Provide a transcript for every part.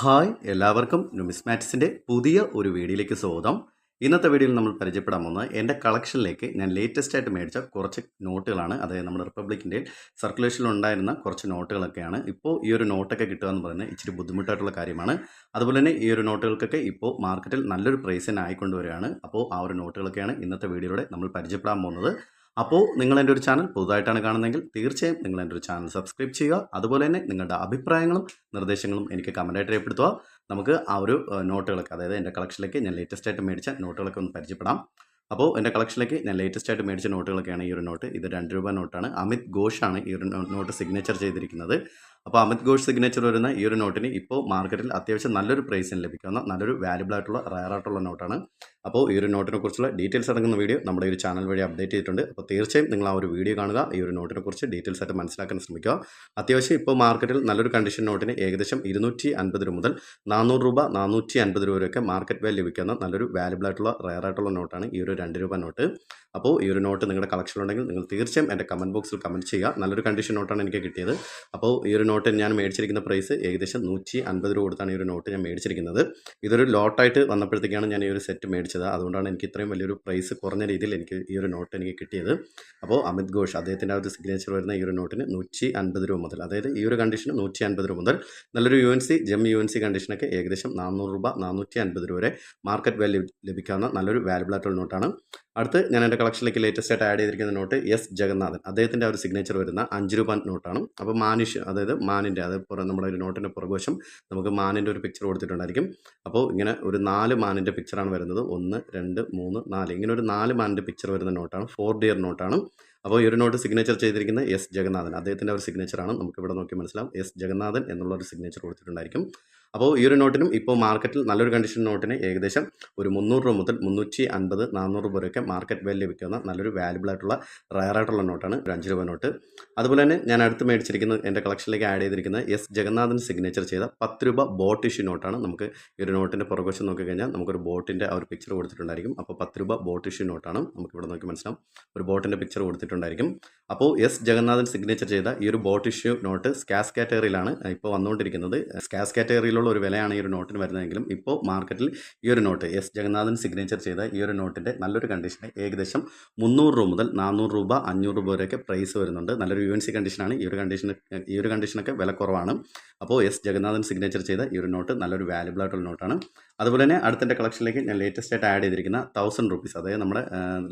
Hi എല്ലാവർക്കും നുമിസ്മാറ്റിക്സിന്റെ പുതിയ ഒരു വീഡിയോയിലേക്ക് സ്വാഗതം. ഇന്നത്തെ വീഡിയോയിൽ നമ്മൾ പരിചയപ്പെടാൻ പോകുന്നത് എന്റെ കളക്ഷനിലേക്ക് ഞാൻ ലേറ്റസ്റ്റ് ആയിട്ട് മേടിച്ച കുറച്ച് നോട്ടുകളാണ്. അതായത് നമ്മുടെ റിപ്പബ്ലിക്കിന്റെ സർക്കുലേഷനിൽ ഉണ്ടായിരുന്ന കുറച്ച് നോട്ടുകളൊക്കെയാണ്. ഇപ്പോൾ ഈ ഒരു നോട്ടൊക്കെ കിട്ടുക എന്ന് പറയുന്നത് ഇച്ചിരി ബുദ്ധിമുട്ടായിട്ടുള്ള കാര്യമാണ്. അതുപോലെ തന്നെ ഈ ഒരു നോട്ടുകൾക്കൊക്കെ ഇപ്പോൾ മാർക്കറ്റിൽ നല്ലൊരു പ്രൈസ് അപ്പോൾ ആ ഒരു നോട്ടുകളൊക്കെയാണ് ഇന്നത്തെ വീഡിയോയിലൂടെ നമ്മൾ പരിചയപ്പെടാൻ പോകുന്നത്. അപ്പോൾ നിങ്ങൾ എന്റെ ഒരു ചാനൽ പുതുതായിട്ടാണ് കാണുന്നതെങ്കിൽ തീർച്ചയായും നിങ്ങൾ എന്റെ ഒരു ചാനൽ സബ്സ്ക്രൈബ് ചെയ്യുക. അതുപോലെ തന്നെ നിങ്ങളുടെ അഭിപ്രായങ്ങളും നിർദ്ദേശങ്ങളും എനിക്ക് കമന്റായിട്ട് രേഖപ്പെടുത്തുക. നമുക്ക് ആ ഒരു നോട്ടുകളൊക്കെ അതായത് എന്റെ കളക്ഷനിലേക്ക് ഞാൻ ലേറ്റസ്റ്റ് ആയിട്ട് മേടിച്ച നോട്ടുകളൊക്കെ ഒന്ന് പരിചയപ്പെടാം. അപ്പോൾ എന്റെ കളക്ഷനിലേക്ക് ഞാൻ ലേറ്റസ്റ്റ് ആയിട്ട് മേടിച്ച നോട്ടുകളൊക്കെയാണ് ഈ ഒരു നോട്ട് ഇത് രണ്ട് രൂപ നോട്ടാണ് അമിത് ഘോഷാണ് ഈ ഒരു നോട്ട് സിഗ്നേച്ചർ ചെയ്തിരിക്കുന്നത്. അപ്പോൾ അമിത് ഘോഷ് സിഗ്നേച്ചർ വരുന്ന ഈ ഒരു നോട്ടിന് ഇപ്പോൾ മാർക്കറ്റിൽ അത്യാവശ്യം നല്ലൊരു പ്രൈസിന് ലഭിക്കുന്ന നല്ലൊരു വാല്യബിൾ ആയിട്ടുള്ള റയർ ആയിട്ടുള്ള നോട്ടാണ് അപ്പോൾ ഈ ഒരു നോട്ടിനെ കുറിച്ചുള്ള ഡീറ്റെയിൽസ് അടങ്ങുന്ന വീഡിയോ നമ്മുടെ ഒരു ചാനൽ വഴി അപ്ഡേറ്റ് ചെയ്തിട്ടുണ്ട്. അപ്പോൾ തീർച്ചയായും നിങ്ങൾ ആ ഒരു വീഡിയോ കാണുക ഈ ഒരു നോട്ടിനെ കുറിച്ച് ഡീറ്റെയിൽസ് ആയിട്ട് മനസ്സിലാക്കാൻ ശ്രമിക്കുക. അത്യാവശ്യം ഇപ്പോൾ മാർക്കറ്റിൽ നല്ലൊരു കണ്ടീഷൻ നോട്ടിന് ഏകദേശം ഇരുന്നൂറ്റി അൻപത് രൂപ മുതൽ നാനൂറ് രൂപ നാനൂറ്റി അൻപത് രൂപ വരെയൊക്കെ മാർക്കറ്റ് വാല്യൂ ലഭിക്കുന്ന നല്ലൊരു വാല്യബിൾ ആയിട്ടുള്ള റയർ ആയിട്ടുള്ള നോട്ടാണ് ഈ ഒരു രണ്ട് രൂപ നോട്ട് അപ്പോൾ ഈ ഒരു നോട്ട് നിങ്ങളുടെ കളക്ഷൻ ഉണ്ടെങ്കിൽ നിങ്ങൾ തീർച്ചയായും എന്റെ കമന്റ് ബോക്സിൽ കമന്റ് ചെയ്യുക. നല്ലൊരു കണ്ടീഷൻ നോട്ടാണ് എനിക്ക് കിട്ടിയത്. അപ്പോൾ ഈ ഒരു നോട്ട് ഞാൻ മേടിച്ചിരിക്കുന്ന പ്രൈസ് ഏകദേശം നൂറ്റി അൻപത് രൂപ കൊടുത്താണ് ഈ ഒരു നോട്ട് ഞാൻ മേടിച്ചിരിക്കുന്നത്. ഇതൊരു ലോട്ടായിട്ട് വന്നപ്പോഴത്തേക്കാണ് ഞാൻ ഈ ഒരു സെറ്റ് മേടിച്ചത്. അതുകൊണ്ടാണ് എനിക്ക് ഇത്രയും വലിയൊരു പ്രൈസ് കുറഞ്ഞ രീതിയിൽ എനിക്ക് ഈ ഒരു നോട്ട് എനിക്ക് കിട്ടിയത്. അപ്പോൾ അമിത് ഘോഷ് അദ്ദേഹത്തിന്റെ ആ ഒരു സിഗ്നേച്ചർ വരുന്ന ഈ ഒരു നോട്ടിന് നൂറ്റി അൻപത് രൂപ മുതൽ അതായത് ഈ ഒരു കണ്ടീഷന് നൂറ്റി അൻപത് രൂപ മുതൽ നല്ലൊരു U N C gem U N C കണ്ടീഷനൊക്കെ ഏകദേശം നാനൂറ് രൂപ നാനൂറ്റി അൻപത് രൂപ വരെ മാർക്കറ്റ് വാല്യൂ ലഭിക്കാവുന്ന നല്ലൊരു വാല്യബിൾ ആയിട്ടുള്ള നോട്ടാണ് അടുത്ത് ഞാൻ എന്റെ കളക്ഷനിലേക്ക് ലേറ്റസ്റ്റ് ആയിട്ട് ആഡ് ചെയ്തിരിക്കുന്ന നോട്ട് എസ് ജഗന്നാഥൻ. അദ്ദേഹത്തിന്റെ ഒരു സിഗ്നേച്ചർ വരുന്ന അഞ്ച് രൂപ നോട്ടാണ് അപ്പോൾ മാനുഷ് അതായത് മാനിന്റെ അത് പുറം നമ്മുടെ ഒരു നോട്ടിന്റെ പുറകുവശം നമുക്ക് മാനിന്റെ ഒരു പിക്ചർ കൊടുത്തിട്ടുണ്ടായിരിക്കും. അപ്പോൾ ഇങ്ങനെ ഒരു നാല് മാനിന്റെ പിക്ചറാണ് വരുന്നത്. ഒന്ന് രണ്ട് മൂന്ന് നാല്. ഇങ്ങനെ ഒരു നാല് മാനിന്റെ പിക്ചർ വരുന്ന നോട്ടാണ്. Four dear നോട്ടാണ്. അപ്പോൾ ഈ ഒരു നോട്ട് സിഗ്നേച്ചർ ചെയ്തിരിക്കുന്നത് എസ് ജഗന്നാഥൻ. അദ്ദേഹത്തിന്റെ ഒരു സിഗ്നേച്ചറാണ് നമുക്കിവിടെ നോക്കി മനസ്സിലാവും. എസ് ജഗന്നാഥൻ എന്നുള്ള ഒരു സിഗ്നേച്ചർ കൊടുത്തിട്ടുണ്ടായിരിക്കും. അപ്പോൾ ഈ ഒരു നോട്ടിനും ഇപ്പോൾ മാർക്കറ്റിൽ നല്ലൊരു കണ്ടീഷൻ നോട്ടിന് ഏകദേശം ഒരു മുന്നൂറ് രൂപ മുതൽ മുന്നൂറ്റി അൻപത് നാനൂറ് രൂപ വരെയൊക്കെ മാർക്കറ്റ് വാല്യൂ ലഭിക്കുന്ന നല്ലൊരു വാലുബിൾ ആയിട്ടുള്ള റയർ ആയിട്ടുള്ള നോട്ടാണ് ഒരു അഞ്ച് രൂപ നോട്ട്. അതുപോലെ തന്നെ ഞാൻ അടുത്ത് മേടിച്ചിരിക്കുന്നത് എന്റെ കളക്ഷനിലേക്ക് ആഡ് ചെയ്തിരിക്കുന്ന എസ് ജഗന്നാഥൻ സിഗ്നേച്ചർ ചെയ്ത പത്ത് രൂപ ബോട്ട് ഇഷ്യൂ നോട്ടാണ് നമുക്ക് ഈ ഒരു നോട്ടിന്റെ പുറകുവശം നോക്കിക്കഴിഞ്ഞാൽ നമുക്കൊരു ബോട്ടിന്റെ ഒരു പിക്ചർ കൊടുത്തിട്ടുണ്ടായിരിക്കും. അപ്പോൾ പത്ത് രൂപ ബോട്ട് ഇഷ്യൂ നോട്ടാണ് നമുക്ക് ഇവിടെ നോക്കി മനസ്സിലാവും. ഒരു ബോട്ടിന്റെ പിക്ചർ കൊടുത്തിട്ടുണ്ടായിരിക്കും. അപ്പോൾ എസ് ജഗന്നാഥൻ സിഗ്നേച്ചർ ചെയ്ത ഈ ഒരു ബോട്ട് ഇഷ്യൂ നോട്ട് സ്കാസ് കാറ്റഗറിയിലാണ് ഇപ്പോൾ വന്നുകൊണ്ടിരിക്കുന്നത്. സ്കാസ് കാറ്റഗറിയിലുള്ള ഒരു വിലയാണ് ഈ ഒരു നോട്ടിന് വരുന്നതെങ്കിലും ഇപ്പോൾ മാർക്കറ്റിൽ ഈ ഒരു നോട്ട് എസ് ജഗന്നാഥൻ സിഗ്നേച്ചർ ചെയ്ത ഈ ഒരു നോട്ടിന്റെ നല്ലൊരു കണ്ടീഷന് ഏകദേശം മുന്നൂറ് രൂപ മുതൽ നാനൂറ് രൂപ അഞ്ഞൂറ് രൂപ വരെയൊക്കെ പ്രൈസ് വരുന്നുണ്ട്. നല്ലൊരു യു എൻ സി കണ്ടീഷനാണ് ഈ ഒരു കണ്ടീഷൻ ഈ ഒരു കണ്ടീഷനൊക്കെ വില കുറവാണ്. അപ്പോൾ എസ് ജഗന്നാഥൻ സിഗ്നേച്ചർ ചെയ്ത ഈ ഒരു നോട്ട് നല്ലൊരു വാല്യബിൾ ആയിട്ടുള്ള നോട്ടാണ്. അതുപോലെ തന്നെ അടുത്തിന്റെ കളക്ഷനിലേക്ക് ഞാൻ ലേറ്റസ്റ്റ് ആയിട്ട് ആഡ് ചെയ്തിരിക്കുന്ന തൗസൻഡ് റുപ്പീസ് അതായത് നമ്മുടെ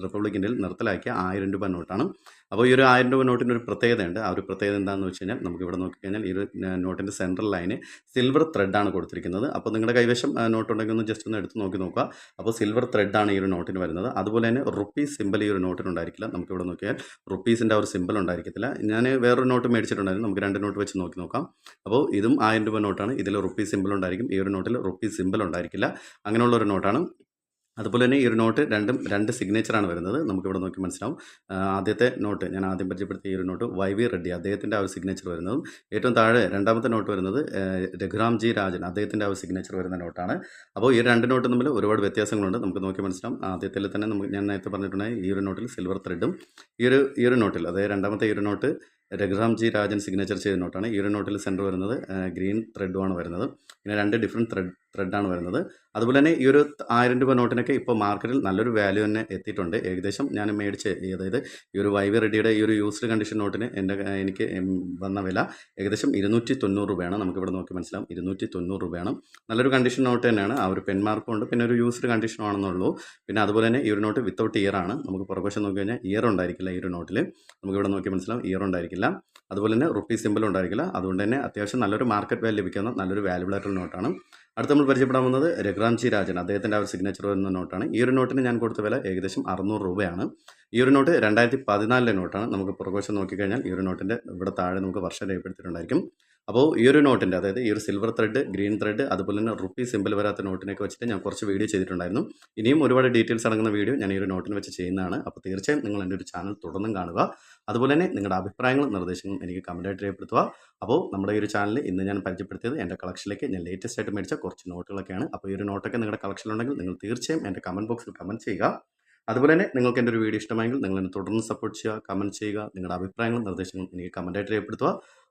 റിപ്പബ്ലിക് ഇന്ത്യയിൽ നിർത്തലാക്കിയ ആയിരം രൂപ നോട്ടാണ്. അപ്പോൾ ഈ ഒരു ആയിരം രൂപ നോട്ടിന്റെ ഒരു പ്രത്യേകതയുണ്ട്. ആ ഒരു പ്രത്യേകത എന്താണെന്ന് വെച്ച് കഴിഞ്ഞാൽ നമുക്ക് ഇവിടെ നോക്കിക്കഴിഞ്ഞാൽ ഈ ഒരു നോട്ടിന്റെ സെൻട്രൽ ലൈന് സിൽവർ ത്രെഡാണ് കൊടുത്തിരിക്കുന്നത്. അപ്പോൾ നിങ്ങളുടെ കൈവശം നോട്ട് ഉണ്ടെങ്കിൽ ഒന്ന് ജസ്റ്റ് ഒന്ന് എടുത്ത് നോക്കി നോക്കുക. അപ്പോൾ സിൽവർ ത്രെഡാണ് ഈ ഒരു നോട്ടിന് വരുന്നത്. അതുപോലെ തന്നെ റുപ്പീസ് സിമ്പിൾ ഈ ഒരു നോട്ടിന് ഉണ്ടായിരിക്കില്ല. നമുക്ക് ഇവിടെ നോക്കിയാൽ റുപ്പീസിന്റെ ആ ഒരു സിമ്പിൾ ഉണ്ടായിരിക്കത്തില്ല. ഞാൻ വേറൊരു നോട്ട് മേടിച്ചിട്ടുണ്ടായിരുന്നു. നമുക്ക് രണ്ട് നോട്ട് വെച്ച് നോക്കി നോക്കാം. അപ്പോൾ ഇതും ആയിരം രൂപ നോട്ടാണ്. ഇതിൽ റുപ്പീസ് സിമ്പിൾ ഉണ്ടായിരിക്കും. ഈ ഒരു നോട്ടിൽ റുപ്പീസ് സിമ്പിൾ ഉണ്ടായിരിക്കില്ല. അങ്ങനെയുള്ള ഒരു നോട്ടാണ്. അതുപോലെ തന്നെ ഈ ഒരു നോട്ട് രണ്ടും രണ്ട് സിഗ്നേച്ചറാണ് വരുന്നത്. നമുക്കിവിടെ നോക്കി മനസ്സിലാവും. ആദ്യത്തെ നോട്ട് ഞാൻ ആദ്യം പരിചയപ്പെടുത്തിയ ഈ ഒരു നോട്ട് വൈ വി റെഡ്ഡി അദ്ദേഹത്തിന്റെ ആ ഒരു സിഗ്നേച്ചർ വരുന്നതും ഏറ്റവും താഴെ രണ്ടാമത്തെ നോട്ട് വരുന്നത് രഘുറാംജി രാജൻ അദ്ദേഹത്തിന്റെ ആ ഒരു സിഗ്നേച്ചർ വരുന്ന നോട്ടാണ്. അപ്പോൾ ഈ രണ്ട് നോട്ട് തമ്മിൽ ഒരുപാട് വ്യത്യാസങ്ങളുണ്ട്. നമുക്ക് നോക്കി മനസ്സിലാവും. ആദ്യത്തിൽ തന്നെ നമുക്ക് ഞാൻ നേരത്തെ പറഞ്ഞിട്ടുണ്ടെങ്കിൽ ഈ ഒരു നോട്ടിൽ സിൽവർ ത്രെഡും ഈ ഒരു ഈ ഒരു നോട്ടിൽ അതായത് രണ്ടാമത്തെ ഈ ഒരു note Raghuram G Rajan signature ചെയ്ത നോട്ടാണ്. ഈ ഒരു നോട്ടിൽ സെന്റർ വരുന്നത് ഗ്രീൻ ത്രെഡുമാണ് വരുന്നത്. പിന്നെ രണ്ട് ഡിഫറെന്റ് ത്രെഡ് ത്രെഡാണ് വരുന്നത്. അതുപോലെ തന്നെ ഈ ഒരു ആയിരം രൂപ നോട്ടിനൊക്കെ ഇപ്പോൾ മാർക്കറ്റിൽ നല്ലൊരു വാല്യൂ തന്നെ എത്തിയിട്ടുണ്ട്. ഏകദേശം ഞാൻ മേടിച്ച് അതായത് ഈ ഒരു വൈവി റെഡിയുടെ ഈ ഒരു യൂസ്ഡ് കണ്ടീഷൻ നോട്ടിന് എന്റെ എനിക്ക് വന്ന വില ഏകദേശം ഇരുന്നൂറ്റി തൊണ്ണൂറ് രൂപയാണ്. നമുക്കിവിടെ നോക്കി മനസ്സിലാവും. ഇരുന്നൂറ്റി തൊണ്ണൂറ് രൂപയാണ്. നല്ലൊരു കണ്ടീഷൻ നോട്ട് തന്നെയാണ്. ആ ഒരു പെൻമാർക്കും ഉണ്ട് പിന്നെ ഒരു യൂസ്ഡ് കണ്ടീഷൻ ആണെന്നുള്ളൂ. പിന്നെ അതുപോലെ തന്നെ ഈ ഒരു നോട്ട് വിത്തൗട്ട് ഇയർ ആണ്. നമുക്ക് പുറകുവശം നോക്കി കഴിഞ്ഞാൽ ഇയർ ഉണ്ടായിരിക്കില്ല ഈ ഒരു നോട്ടിൽ നമുക്കിവിടെ നോക്കി മനസ്സിലാവും. ഇയർ ഉണ്ടായിരിക്കില്ല. അതുപോലെ തന്നെ റുപ്പീസ് സിമ്പിൾ ഉണ്ടായിരിക്കില്ല. അതുകൊണ്ട് തന്നെ അത്യാവശ്യം നല്ലൊരു മാർക്കറ്റ് വാല്യൂ ലഭിക്കുന്ന നല്ലൊരു വാല്യുബിൾ ആയിട്ടുള്ള നോട്ടാണ് അടുത്ത നമ്മൾ പരിചയപ്പെടാൻ വന്നത് രഘുറാംജി രാജൻ. അദ്ദേഹത്തിന്റെ ആ ഒരു സിഗ്നേച്ചർ വരുന്ന നോട്ടാണ്. ഈ ഒരു നോട്ടിന് ഞാൻ കൊടുത്ത വില ഏകദേശം അറുന്നൂറ് രൂപയാണ്. ഈ ഒരു നോട്ട് രണ്ടായിരത്തി പതിനാലിലെ നോട്ടാണ്. നമുക്ക് പുറകുവശം നോക്കിക്കഴിഞ്ഞാൽ ഈ ഒരു നോട്ടിന്റെ ഇവിടെ താഴെ നമുക്ക് വർഷം രേഖപ്പെടുത്തിയിട്ടുണ്ടായിരിക്കും അപ്പോൾ ഈ ഒരു നോട്ടിന്റെ അതായത് ഈ ഒരു സിൽവർ ത്രെഡ് ഗ്രീൻ ത്രെഡ് അതുപോലെ തന്നെ റുപ്പി സിമ്പിൾ വരാത്ത നോട്ടിനൊക്കെ വെച്ചിട്ട് ഞാൻ കുറച്ച് വീഡിയോ ചെയ്തിട്ടുണ്ടായിരുന്നു. ഇനിയും ഒരുപാട് ഡീറ്റെയിൽസ് അടങ്ങുന്ന വീഡിയോ ഞാൻ ഈ ഒരു നോട്ടിന് വെച്ച് ചെയ്യുന്നതാണ്. അപ്പോൾ തീർച്ചയായും നിങ്ങൾ എന്റെ ഒരു ചാനൽ തുടർന്നും കാണുക. അതുപോലെ തന്നെ നിങ്ങളുടെ അഭിപ്രായങ്ങളും നിർദ്ദേശങ്ങളും എനിക്ക് കമന്റായിട്ട് രേഖപ്പെടുത്തുക. അപ്പോൾ നമ്മുടെ ഈ ഒരു ചാനൽ ഇന്ന് ഞാൻ പരിചയപ്പെടുത്തിയത് എന്റെ കളക്ഷനിലേക്ക് ഞാൻ ലേറ്റസ്റ്റ് ആയിട്ട് മേടിച്ച കുറച്ച് നോട്ടുകളൊക്കെയാണ് അപ്പോൾ ഈ ഒരു നോട്ടൊക്കെ നിങ്ങളുടെ കളക്ഷനിലുണ്ടെങ്കിൽ നിങ്ങൾ തീർച്ചയായും എന്റെ കമന്റ് ബോക്സിൽ കമന്റ് ചെയ്യുക. അതുപോലെ തന്നെ നിങ്ങൾക്ക് എന്റെ ഒരു വീഡിയോ ഇഷ്ടമായെങ്കിൽ നിങ്ങൾ എന്നെ തുടർന്ന് സപ്പോർട്ട് ചെയ്യുക കമന്റ് ചെയ്യുക നിങ്ങളുടെ അഭിപ്രായങ്ങളും നിർദ്ദേശങ്ങളും എനിക്ക് കമന്റായിട്ട് രേഖപ്പെടുത്തുക.